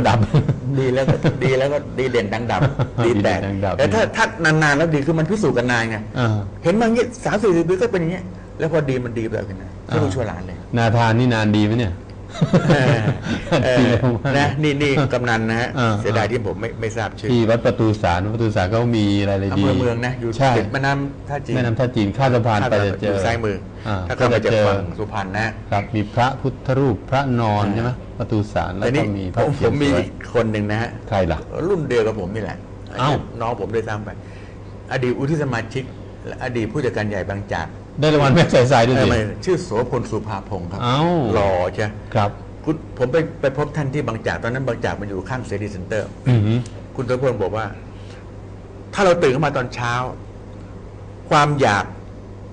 ก็ดับ ดีแล้วก็ดีแล้วก็ดีเด่นดังดับดีแตกดีเด่นดังดับ แต่ถ้าถ้านานๆแล้วดีคือมันพิสูจน์กันนานไงอ่าเห็นมาอย่างงี้สามสี่สิบปีก็เป็นอย่างเงี้ยแล้วพอดีมันดีแบบนี้นะไม่รู้อ่า ชั่วหลานเลย นาธานนี่นานดีไหมเนี่ย เออเอจริงอผมว่านะนี่นี่กำนันนะฮะอ่าเสียดายที่ผมไม่ไม่ทราบชื่อที่วัดประตูสารวัดประตูสารก็มีอะไรเลยอำดีเภอเมืองนะอยู่ใช่ติดแม่น้ำท่าจีนแม่น้ำท่าจีนข้ามสะพานไปจะเจยู่อซ้ายมืออาถ้าเข้าก็ไปจะจากเจอฝั่งสุพรรณนะครับมีพระพุทธรูปพระนอนอ่าใช่ไหมประตูสารแล้วแต่ก็นี่มีพผระมเขีผยนมสมีวยอีกคนหนึ่งนะฮะใครล่ะรุ่นเดียวกับผมนี่แหละเอ้าน้องผมด้วยซ้ำไป อดีตอุทิศสมาชิกและอดีตผู้จัดการใหญ่บางจาก ได้รางวัลแม่สายสายด้วยเออสิ ไม่ชื่อโสพลสุภาพงศ์ครับเอ้าหล่อใช่ครับ คุณผมไปไปพบท่านที่บางจากตอนนั้นบางจากมันอยู่ข้างเซรีเซ็นเตอร์ อือหือคุณโสพลบอกว่า ถ้าเราตื่นขึ้นมาตอนเช้า ความอยาก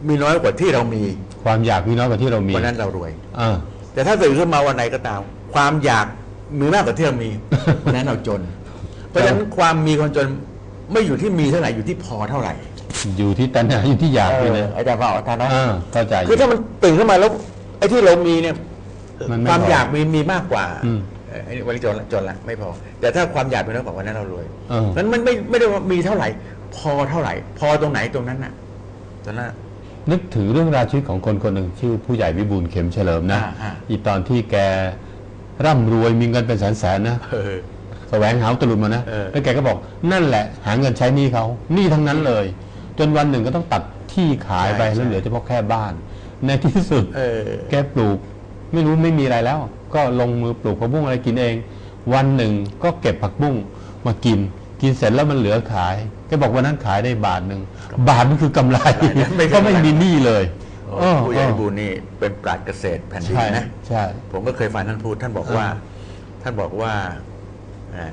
มีน้อยกว่าที่เรามีความอยากมีน้อยกว่าที่เรามีวันนั้นเรารวย อ่า แต่ถ้าตื่นขึ้นมาวันไหนก็ตาม ความอยากมีมากกว่าที่เรามี วันนั้นเราจน เพราะฉะนั้นความมีความจนไม่อยู่ที่มีเท่าไหร่อยู่ที่พอเท่าไหร่ อยู่ที่ตัณหาอยู่ที่อยากเอนี่อนะอาจารย์ว่าเอาทานนะอ่าเข้าใจคือถ้ามันตื่นขึ้นมาแล้วไอ้ที่เรามีเนี่ยมันไม่ความพออยากมีมีมากกว่าอืมเอ่อไอ้นี่วันนี้จนละจนละไม่พอ แต่ถ้าความอยากมีน้อยกว่าวันนั้นเรารวยเออนั้นมันไม่ไม่ได้ว่ามีเท่าไหร่ พอเท่าไหร่ พอตรงไหนตรงนั้นน่ะตรงนั้นน่ะนึกถึงเรื่องราวชีวิตของคนคนหนึ่งชื่อผู้ใหญ่วิบูลย์เข็มเฉลิมนะอ่าอ่าอีตอนที่แกร่ำรวยมีเงินเป็นแสนๆนะเออแสวงหาอุตรุดมานะเออแล้วแกก็บอกนั่นแหละ หาเงินใช้หนี้เขาหนี้ทั้งนั้นเลย จนวันหนึ่งก็ต้องตัดที่ขายไปแล้วเหลือเฉพาะแค่บ้าน ในที่สุดเออ แกปลูก ไม่รู้ไม่มีอะไรแล้ว ก็ลงมือปลูกผักบุ้งอะไรกินเอง วันหนึ่งก็เก็บผักบุ้งมากิน กินเสร็จแล้วมันเหลือขายแกบอกวันนั้นขายได้บาทหนึ่งบาทมันคือกำไรไม่ก็ไม่มีหนี้เลยโอ้ผู้ใหญ่เออบูญนี่เป็นปราชญ์เกษตรแผ่นดินใช่นะ ใช่ ผมก็เคยฟังท่านพูดท่านบอกอ่าว่า ท่านบอกว่าอ่า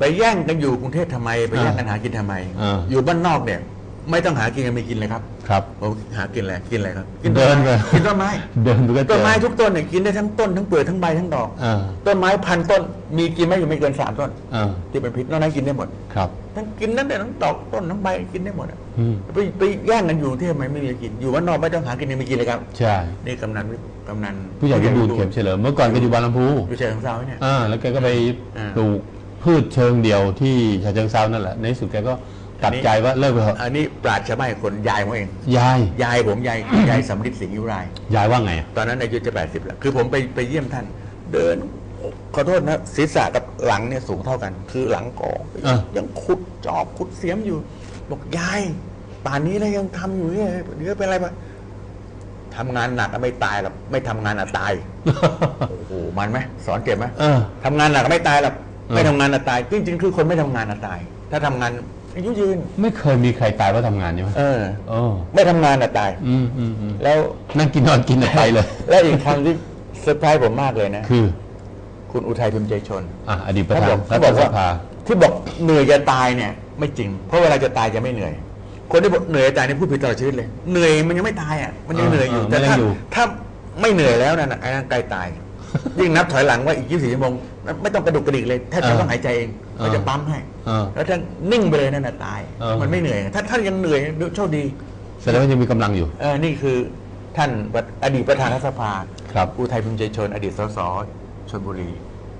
ไปแย่งกันอยู่กรุงเทพทำไม ไปแย่งกันหากินทำไม อ่า อยู่บ้านนอกเนี่ย ไม่ต้องหากินกันไม่กินเลยครับครับ ผมหากินอะไรกินอะไรครับกิเดินไป กินต้นไม้เดินไปก็เจต้นอไม้ทุกต้นเนี่ยกินได้ทั้งต้นทั้งเปลือกทั้งใบทั้งดอก อ่าต้นไม้พันต้น มีกินไม่อยู่ไม่เกินสามต้น อ่าที่เป็นพิษนอกนั้นกินได้หมดครับทั้งกินนั่นแต่ทั้งดอกต้นทั้งใบกินได้หมดอะอืมไปไปแย่งกันอยู่ที่ทำไมไม่มีกิน อยู่บ้านนอกไม่ต้องหากินยังไม่กินเลยครับ ใช่นี่กำนันกำนันผู้ใหญ่วิบูลย์เข็มเฉลิมเมื่อก่อนก็อยู่บางลำพูอยู่เชียงเซาเนี่ย อ่าแล้วแกก็ไปอ่า ปลูก พืชเชิงเดียวที่ฉะเชิงเซานั่นแหละในที่สุดแกก็ตัดใจว่าเลิกไปเถอะอันนี้ปราชญ์ชาวบ้านคนยายผมเองยายยายผมยายยายสำริดสิงห์ยุไรายยายว่าไงอะตอนนั้นอายุจะแปดสิบแล้วคือผมไปไปเยี่ยมท่าน เดินขอโทษนะศีรษะกับหลังเนี่ยสูงเท่ากัน คือหลังก่ออะยังขุดจอบขุดเสียมอยู่ บอกยายป่านนี้แล้วยังทำอยู่เนี่ยเดี๋ยวเป็นอะไรปะทำงานหนักอะไม่ตายหรอกไม่ทำงานอะตายโอ้โหมันไหมสอนเจ็บไหมเออทำงานหนักไม่ตายหรอกเออ ไม่ทำงานอะตายจริงๆคือคนไม่ทำงานอะตาย ถ้าทำงานอายุยืน ไม่เคยมีใครตายเพราะทำงานใช่ไหมเออ โอ้ไม่ทำงานอะตาย อืมอืมอืมแล้วนั่งกินนอนกินอะไปเลย แล้วอีกคำที่เซอร์ไพรส์ผมมากเลยนะ คือ คุณอุทัยพิมพ์ใจชน อะอดีตประธานเขารับฐอกสภา ที่บอกเหนื่อยจะตายเนี่ยไม่จริง เพราะเวลาจะตายจะไม่เหนื่อย คนที่บอกเหนื่อยจะตายเนี่ยพูดผิดตลอดชีวิตเลย เหนื่อยมันยังไม่ตายอะมันยังเออเหนื่อยอยู่เออแต่มันยัถ้างอยู่ ถ้าไม่เหนื่อยแล้วนั่นน่ะไอ้นั่นใกล้ตาย ยิ่งนับถอยหลังว่าอีก24ชั่วโมงไม่ต้องกระดุกกระดิกเลยแทบจะต้องหายใจเองมันจะปั๊มให้เออแล้วถ้านิ่งไปเลยนั่นน่ะตายเออมันไม่เหนื่อย ถ้าท่านยังเหนื่อยโชคดีแสดงว่ายังมีกำลังอยู่เออนี่คือท่านอดีตประธานรัฐสภาครับอุทัยพิมพ์ใจชน อดีตสสชลบุรี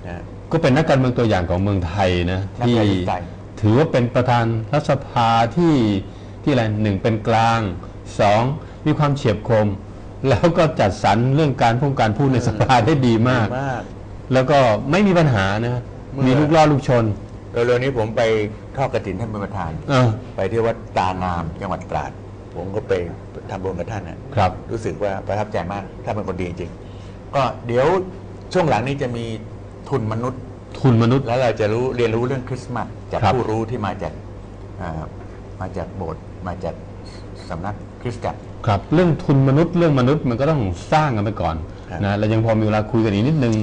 นะก็เป็นนักการเมืองตัวอย่างของเมืองไทยนะนักที่ประชาธิปไตยถือว่าเป็นประธานรัฐสภาที่ที่อะไรหนึ่งเป็นกลางสองมีความเฉียบคม แล้วก็จัดสรรเรื่องการพูดการพูดในสภาได้ดีมาก มาก แล้วก็ไม่มีปัญหานะ เมื่อ มีลูกล่อลูกชน เร็วๆนี้ผมไปทอดกระถินท่านเป็นประธาน เออไปที่วัดตางามจังหวัดตราด ผมก็ไปทำบุญกับท่านนะครับ รู้สึกว่าประทับใจมากท่านเป็นคนดีจริงๆก็เดี๋ยวช่วงหลังนี้จะมีทุนมนุษย์ ทุนมนุษย์ แล้วเราจะรู้เรียนรู้เรื่องคริสต์มาสจากครับ ผู้รู้ที่มาจากอ่ามาจากโบสถ์มาจากสำนัก คริสตจักร ครับเรื่องทุนมนุษย์เรื่องมนุษย์มันก็ต้องสร้างกันไปก่อนครับ นะเรายังพอมีเวลาคุยกันอีกนิดนึง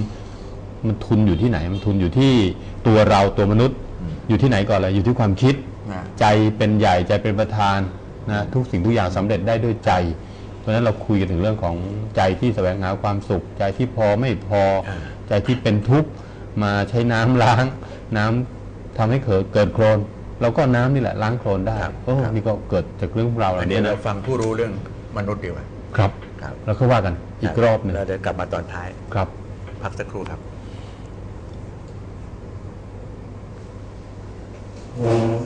มันทุนอยู่ที่ไหน มันทุนอยู่ที่ตัวเราตัวมนุษย์ อยู่ที่ไหนก่อนเลยอยู่ที่ความคิด นะใจเป็นใหญ่ใจเป็นประธานนะทุกสิ่งทุกอย่างสำเร็จได้ด้วยใจ เพราะฉะนั้นเราคุยกันถึงเรื่องของใจที่แสวงหาความสุข ใจที่พอไม่พอ ใจที่เป็นทุกข์มาใช้น้ำล้าง น้ำทำให้เกิดเกิดโครน เราก็เอาน้ำนี่แหละล้างโครนได้ครับโอ้ครับ นี่ก็เกิดจากเรื่องของเราเหอัล่านนี้นี้เรานะฟังผู้รู้เรื่องมนุษย์ดีกว่าครับครับแล้วก็ว่ากันอีกรอบหนึ่งเราเดี๋ยวกลับมาตอนท้าย ครับ พักสักครู่ครับ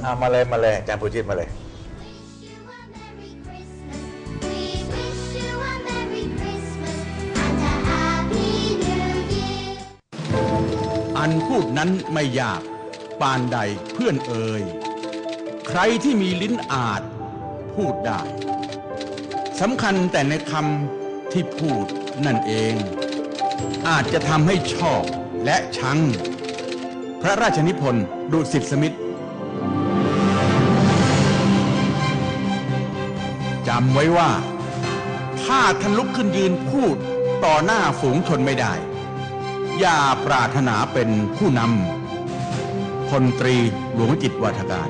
เอามาเลยมาเลยอาจารย์ปูจิตมาเลย We wish you a Merry Christmas and a Happy New Year. อันพูดนั้นไม่ยาก ปานใดเพื่อนเอ่ยใครที่มีลิ้นอาจพูดได้สำคัญแต่ในคำที่พูดนั่นเอง อาจจะทำให้ชอบและชัง พระราชนิพนธ์ดุสิตสมิทธจำไว้ว่า ถ้าท่านลุกขึ้นยืนพูดต่อหน้าฝูงชนไม่ได้ อย่าปรารถนาเป็นผู้นำ พลตรีหลวงจิตวาทการ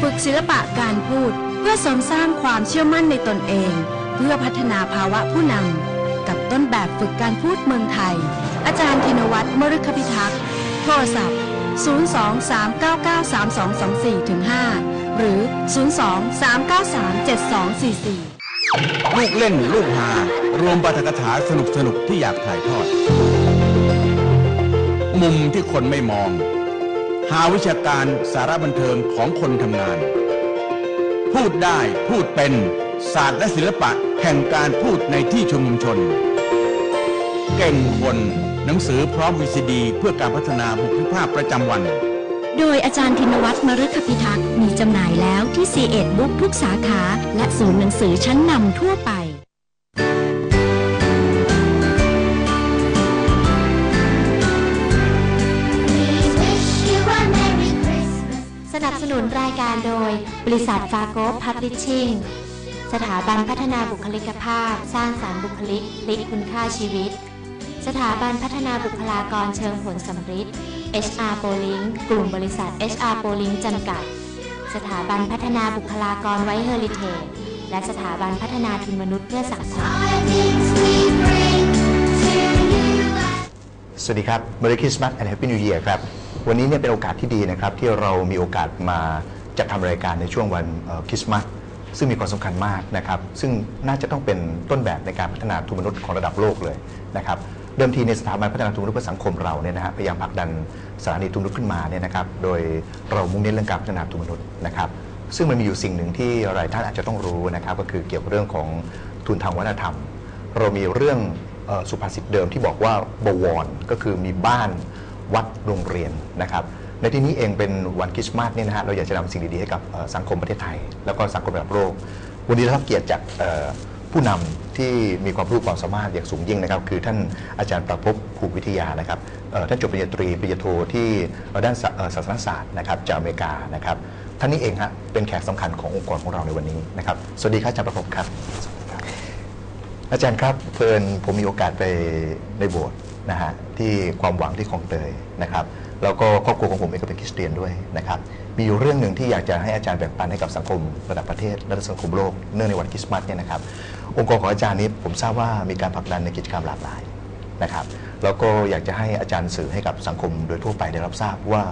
ฝึกศิลปะการพูดเพื่อสริมสร้างความเชื่อมั่นในตนเอง เพื่อพัฒนาภาวะผู้นำกับต้นแบบฝึกการพูดเมืองไทย อาจารย์ธินวัฒน์มฤคพิทักษ์โทรศัพท์ 023993224-5 หรือ 023937244 ลูกเล่นลูกหารวมปาฐกถาสนุกสนุกที่อยากถ่ายทอด มุมที่คนไม่มอง หาวิชาการสาระบันเทิงของคนทำงาน พูดได้พูดเป็นศาสตร์และศิลปะแห่งการพูดในที่ชุมนุมชน เก่งคนหนังสือพร้อมวีซีดี เพื่อการพัฒนาบุคลิกภาพประจำวัน โดยอาจารย์ธินวัฒน์มฤคพิทักษ์มีจำหน่ายแล้วที่ C1 บุ๊กทุกสาขา และศูนย์หนังสือชั้นนำทั่วไปสนับสนุนรายการโดย บริษัทฟาโกพับลิชชิ่ง สถาบันพัฒนาบุคลิกภาพ สร้างสารรค์บุคลิกพลิกคุณค่าชีวิต สถาบันพัฒนาบุคลากรเชิงผลสำฤทธิ์ HR p o l i n k กลุ่มบริษัท HR p o l i n k จำกัด สถาบันพัฒนาบุคลากรไว้เฮอริเทจและสถาบันพัฒนาทุนมนุษย์เพื่อสังคม สวัสดีครับ Merry Christmas and Happy New Year ครับ วันนี้เนี่ยเป็นโอกาสที่ดีนะครับ ที่เรามีโอกาสมาจัดทำรายการในช่วงวันคริสต์มาสซึ่งมีความสำคัญมากนะครับ ซึ่งน่าจะต้องเป็นต้นแบบในการพัฒนาทุนมนุษย์ของระดับโลกเลยนะครับ เดิมทีในสถาบันพัฒนาทุนมนุษย์เพื่อสังคมเราเนี่ยนะฮะพยายามผลักดันสถานีทุนมนุษขึ้นมาเนี่ยนะครับโดยเรามุ่งเน้นเรื่องการพัฒนาทุนมนุษย์นะครับซึ่งมันมีอยู่สิ่งหนึ่งที่หลายท่านอาจจะต้องรู้นะครับก็คือเกี่ยวกับเรื่องของทุนทางวัฒนธรรม เรามีเรื่องสุภาษิตเดิมที่บอกว่าบวรก็คือมีบ้านวัดโรงเรียนนะครับในที่นี้เองเป็นวันคริสต์มาสเนี่ยนะฮะเราอยากจะนำสิ่งดีๆให้กับสังคมประเทศไทย แล้วก็สังคมระดับโลกวันนี้ได้รับเกียรติจาก ผู้นำที่มีความรู้ความสามารถอย่างสูงยิ่งนะครับ คือท่านอาจารย์ประภพภูมิวิทยานะครับท่านจบปริญญาตรีปริญญาโทที่ด้านศาเอ่อศาสนศาสตร์นะครับจากอเมริกานะครับท่านนี้เองฮะเป็นแขกสำคัญขององค์กรของเราในวันนี้นะครับสวัสดีครับอาจารย์ประพบครับอาจารย์ครับเพิ่นผมมีโอกาสไปในโบสถ์นะฮะที่ความหวังที่คลองเตยนะครับแล้วก็ครอบครัวของผมเองก็เป็นคริสเตียนด้วยนะครับ มีอยู่เรื่องหนึ่งที่อยากจะให้อาจารย์แบ่งปันให้กับสังคมระดับประเทศและสังคมโลกเนื่องในวันคริสต์มาสเนี่ยนะครับ องค์กรของอาจารย์นี้ผมทราบว่ามีการผลักดันในกิจกรรมหลากหลายนะครับแล้วก็อยากจะให้อาจารย์สื่อให้กับสังคมโดยทั่วไปได้รับทราบว่า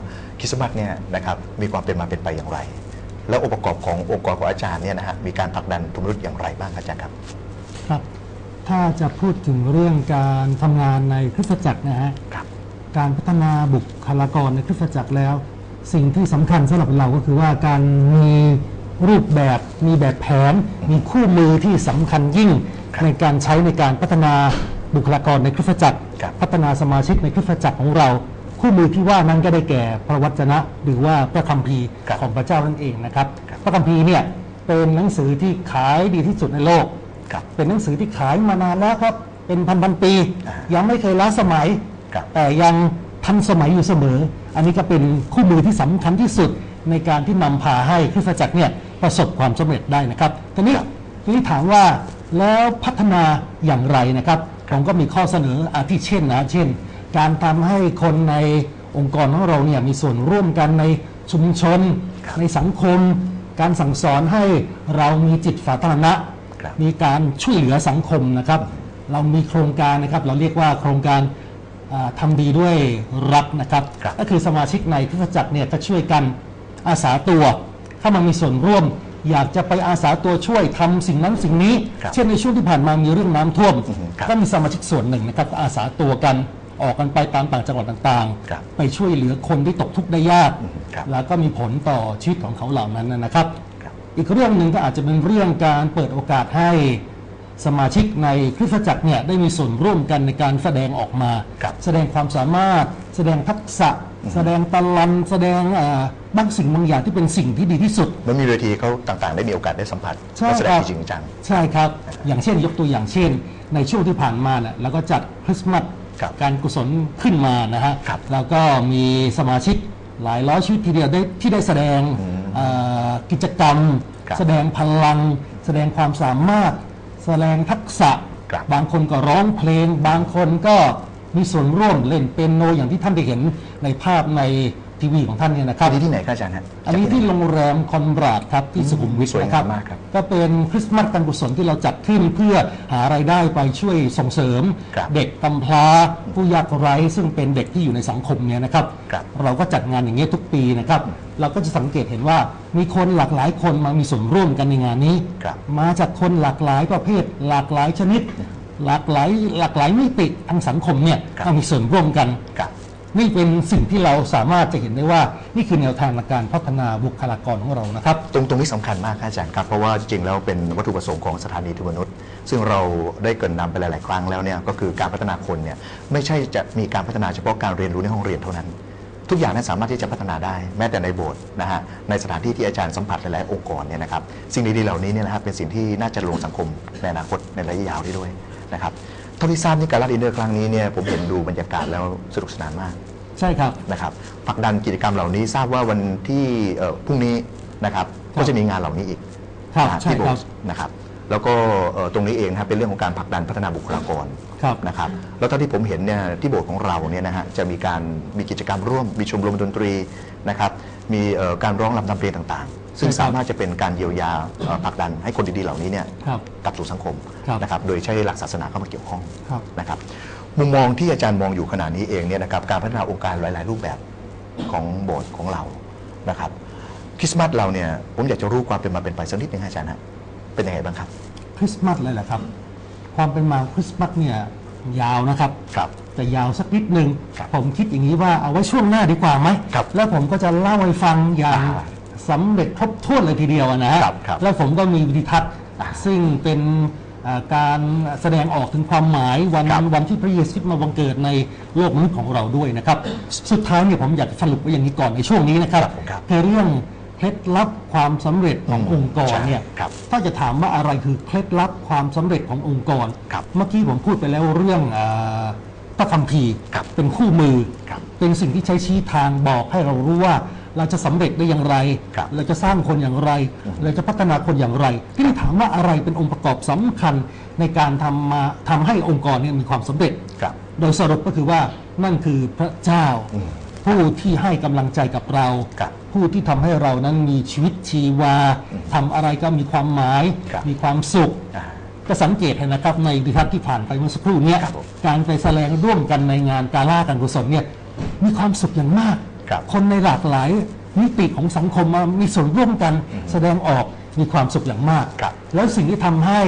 คริสต์มาสเนี่ยนะครับมีความเป็นมาเป็นไปอย่างไร แล้วองค์ประกอบขององค์กรของอาจารย์เนี่ยนะฮะมีการผลักดันทุนมนุษย์อย่างไรบ้างครับอาจารย์ครับครับ ถ้าจะพูดถึงเรื่องการทำงานในคริสตจักรนะฮะครับการพัฒนาบุคลากรในคริสตจักรแล้ว สิ่งที่สำคัญสำหรับเราก็คือว่าการมีรูปแบบมีแบบแผน มีคู่มือที่สำคัญยิ่งครับในการใช้ในการพัฒนาบุคลากรในคริสตจักรครับพัฒนาสมาชิกในคริสตจักรของเรา คู่มือที่ว่านั้นก็ได้แก่พระวจนะหรือว่าพระคัมภีร์ครับของพระเจ้านั่นเองนะครับครับ พระคัมภีร์เนี่ยเป็นหนังสือที่ขายดีที่สุดในโลกครับเป็นหนังสือที่ขายมานานแล้วครับเป็นพันพันๆปีอ่ายังไม่เคยล้าสมัยครับแต่ยังทันสมัยอยู่เสมอ อันนี้ก็เป็นคู่มือที่สำคัญที่สุดในการที่นำพาให้คริสตจักรเนี่ยประสบความสำเร็จได้นะครับทีนี้ครับทีนี้ถามว่าแล้วพัฒนาอย่างไรนะครับผมก็มีข้อเสนออาทิเช่นนะเช่น การทำให้คนในองค์กรของเราเนี่ยมีส่วนร่วมกันในชุมชนครับในสังคม การสั่งสอนให้เรามีจิตสาธารณะครับมีการช่วยเหลือสังคมนะครับ เรามีโครงการนะครับ เราเรียกว่าโครงการอ่า ทำดีด้วยรักนะครับครับก็คือสมาชิกในคริสตจักรเนี่ยก็ช่วยกันอาสาตัวเข้ามามีส่วนร่วม อยากจะไปอาสาตัวช่วยทำสิ่งนั้นสิ่งนี้ครับเช่นในช่วงที่ผ่านมามีเรื่องน้ำท่วมอือฮึครับก็มีสมาชิกส่วนหนึ่งนะครับก็อาสาตัวกันออกกันไปตามต่างจังหวัดต่างครับๆไปช่วยเหลือคนที่ตกทุกข์ได้ยากอือฮึครับแล้วก็มีผลต่อชีวิตของเขาเหล่านั้นนะครับครับ อีกเรื่องหนึ่งก็อาจจะเป็นเรื่องการเปิดโอกาสให้ สมาชิกในคริสตจักรเนี่ยได้มีส่วนร่วมกันในการแสดงออกมา ครับแสดงความสามารถ แสดงทักษะ แสดงตะลันแสดงอ่าบางสิ่งบางอย่างที่เป็นสิ่งที่ดีที่สุด เมื่อมีเวทีเขาต่างๆ ได้มีโอกาสได้สัมผัสใช่และแสดคงรับจริงจัง ใช่ครับ อย่างเช่นยกตัวอย่างเช่น ในช่วงที่ผ่านมาเนี่ยเราก็จัดคริสต์มาสครับการกุศลขึ้นมานะฮะครับแล้วก็มีสมาชิกหลายร้อยชีวิตทีเดียวได้ที่ได้แสดงเอ่อกิจกรรม ครับแสดงพลัง แสดงความสามารถ แสดงทักษะครับบางคนก็ร้องเพลง บางคนก็มีส่วนร่วมเล่นเปียโนอย่างที่ท่านได้เห็นในภาพใน ทีวีของท่านเนี่ยนะคอัรันบนี้ที่ไหนครับอาจารย์ฮะอันนี้ที่โรงแรมคอนราดครับที่สุขุมวิทสวยนะงามครับมากครับก็เป็นคริสต์มาสการกุศลที่เราจัดขึ้นเพื่อหารายได้ไปช่วยส่งเสริม ครับเด็กกำพร้าผู้ยากไร้ซึ่งเป็นเด็กที่อยู่ในสังคมเนี่ยนะครับ ครับ เราก็จัดงานอย่างนี้ยทุกปีนะครับ เราก็จะสังเกตเห็นว่ามีคนหลากหลายคนมามีส่วนร่วมกันในงานนี้ ครับมาจากคนหลากหลายประเภท หลากหลายชนิด หลากหลายหลากหลายมิติทางสังคมเนี่ยครับ มามีส่วนร่วมกัน ครับ นี่เป็นสิ่งที่เราสามารถจะเห็นได้ว่า นี่คือแนวทางในการพัฒนาบุคลากรของเรานะครับ ตรงตรงนี้สำคัญมากครับอาจารย์ครับเพราะว่าจริงๆแล้วเป็นวัตถุประสงค์ของสถานีทุนมนุษย์ ซึ่งเราได้เกินนำไปหลาย ๆ ครั้งแล้วเนี่ยก็คือการพัฒนาคนเนี่ยไม่ใช่จะมีการพัฒนาเฉพาะการเรียนรู้ในห้องเรียนเท่านั้น ทุกอย่างนั้นสามารถที่จะพัฒนาได้แม้แต่ในโบสถ์นะฮะในสถานที่ที่อาจารย์สัมผัสหลาย ๆ องค์กรเนี่ยนะครับสิ่งดี ๆ เหล่านี้เนี่ยนะครับเป็นสิ่งที่น่าจะลงสังคมในอนาคตในระยะยาวได้ด้วยนะครับเท่าที่ทราบนี่การลาดอินเนอร์ครั้งนี้เนี่ยผมเห็นดูบรรยากาศแล้วสนุกสนานมาก ใช่ครับ นะครับผลักดันกิจกรรมเหล่านี้ทราบว่าวันที่เอ่อพรุ่งนี้นะครับครับ ก็จะมีงานเหล่านี้อีกครับนะฮะใช่ที่โบครัสบถ์นะครับ แล้วก็เอ่อตรงนี้เองนะครับเป็นเรื่องของการผลักดันพัฒนาบุคลากร ครับ นะครับแล้วเท่าที่ผมเห็นเนี่ยที่โบสถ์ของเราเนี่ยนะฮะจะมีการมีกิจกรรมร่วม มีชมรมดนตรีนะครับมีเอ่อการร้องรำทำเพลงต่างๆ ซึ่งใช่ครับ สามารถจะเป็นการเยียวยาเอ่อผลักดันให้คนดีๆเหล่านี้เนี่ยครับ กลับสู่สังคมครับ นะครับโดยใช้หลักศาสนาเข้ามาเกี่ยวข้องครับ นะครับ มุมมองที่อาจารย์มองอยู่ขณะนี้เองเนี่ยนะครับการพัฒนาองค์การหลาย ๆ รูปแบบของโบสถ์ของเรานะครับคริสต์มาสเราเนี่ยผมอยากจะรู้ความเป็นมาเป็นไปสักนิดนึงฮะอาจารย์ฮะเป็นยังไงบ้างครับ คริสต์มาสเลยแหละครับ ความเป็นมาของคริสต์มาสเนี่ยยาวนะครับครับแต่ยาวสักนิดหนึ่งครับผมคิดอย่างนี้ว่าเอาไว้ช่วงหน้าดีกว่าไหมครับแล้วผมก็จะเล่าให้ฟังอย่างอ่าสำเร็จครบถ้วนเลยทีเดียวนะฮะครับครับแล้วผมก็มีวิธีทัศน์อ่าซึ่งเป็นอ่า การแสดงออกถึงความหมายวันครับวันที่พระเยซูมาบังเกิดในโลกมนุษย์ของเราด้วยนะครับ สุดท้ายเนี่ยผมอยากจะสรุปไว้อย่างนี้ก่อนในช่วงนี้นะครับครับผมครับคือเรื่องเคล็ดลับความสำเร็จของอืมองค์กรเนี่ยใช่ครับถ้าจะถามว่าอะไรคือเคล็ดลับความสำเร็จขององค์กรครับเมื่อกี้ผมพูดไปแล้วเรื่องอาพระคัมภีร์ครับเป็นคู่มือครับเป็นสิ่งที่ใช้ชี้ทางบอกให้เรารู้ว่า เราจะสำเร็จได้อย่างไรครับเราจะสร้างคนอย่างไร เราจะพัฒนาคนอย่างไร ที่นี่ถามว่าอะไรเป็นองค์ประกอบสำคัญในการทำมาทำให้องค์กรเนี่ยมีความสำเร็จครับโดยสรุปก็คือว่านั่นคือพระเจ้าอืมผู้ที่ให้กำลังใจกับเราครับผู้ที่ทำให้เรานั้นมีชีวิตชีวาทำอะไรก็มีความหมายครับมีความสุขอ่าก็สังเกตเห็นนะครับในดิทัศน์ที่ผ่านไปเมื่อสักครู่เนี้ยครับผมการไปแสดงร่วมกันในงานกาล่าการกุศลเนี่ยมีความสุขอย่างมาก ครับ คนในหลากหลายมิติของสังคมมามีส่วนร่วมกันแสดงออกมีความสุขอย่างมาก ครับแล้วสิ่งที่ทำให้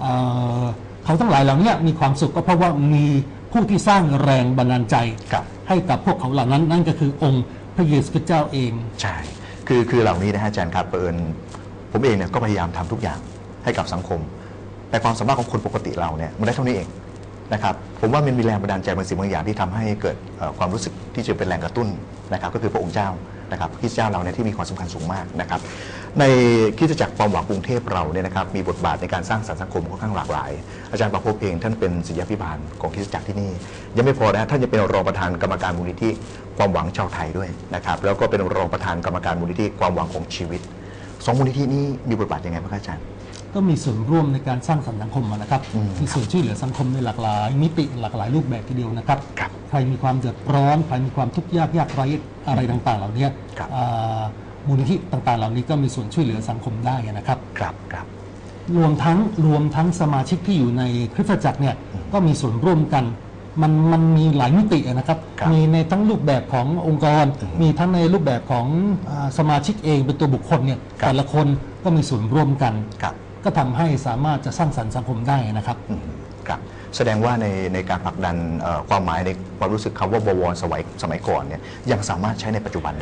เอ่อเขาทั้งหลายเหล่านี้มีความสุขก็เพราะว่ามีผู้ที่สร้างแรงบันดาลใจ ครับ ให้กับพวกเขาเหล่านั้นนั่นก็คือองค์พระเยซูคริสต์เจ้าเอง ใช่ คือคือเหล่านี้นะฮะอาจารย์ครับเปิญผมเองเนี่ยก็พยายามทำทุกอย่างให้กับสังคม แต่ความสามารถของคนปกติเราเนี่ยมันได้เท่านี้เอง นะครับผมว่ามันมีแรงบันดาลใจบางสิ่งบางอย่างที่ทำให้เกิดความรู้สึกที่จะเป็นแรงกระตุ้นนะครับก็คือพระองค์เจ้านะครับคริสตเจ้าเราเนี่ยที่มีความสำคัญสูงมากนะครับในคริสตจักรความหวังกรุงเทพเราเนี่ยนะครับมีบทบาทในการสร้างสรรค์สังคมค่อนข้างหลากหลาย อาจารย์ประพบเองท่านเป็นศิษยาภิบาลของคริสตจักรที่นี่ ยังไม่พอนะท่านยังเป็นรองประธานกรรมการมูลนิธิความหวังชาวไทยด้วยนะครับแล้วก็เป็นรองประธานกรรมการมูลนิธิความหวังของชีวิตสองมูลนิธินี้มีบทบาทยังไงบ้างครับอาจารย์ ก็มีส่วนร่วมในการสร้างสรรค์สังคมอะนะครับอืมมีส่วนช่วยเหลือสังคมในหลากหลาย มิติหลากหลายรูปแบบทีเดียวนะครับครับ ใครมีความเดือดร้อน ใครมีความทุกข์ยากยากไร้อะไรต่างๆ เหล่านี้ครับอ่ามูลนิธิต่างๆ เหล่านี้ก็มีส่วนช่วยเหลือสังคมได้นะครับครับครับรวมทั้งรวมทั้งสมาชิกที่อยู่ในคริสตจักรเนี่ยก็มีส่วนร่วมกันมันมันมีหลายมิติอะนะครับครับ มีในทั้งรูปแบบขององค์กร มีทั้งในรูปแบบของอาสมาชิกเองเป็นตัวบุคคลเนี่ยครับแต่ละคนก็มีส่วนร่วมกันครับ ก็ทำให้สามารถจะสร้างสรรค์สังคมได้นะครับครับแสดงว่าในในการผลักดันความหมายในความรู้สึกคำว่าบวรสมัยสมัยก่อนเนี่ยยังสามารถใช้ในปัจจุบัน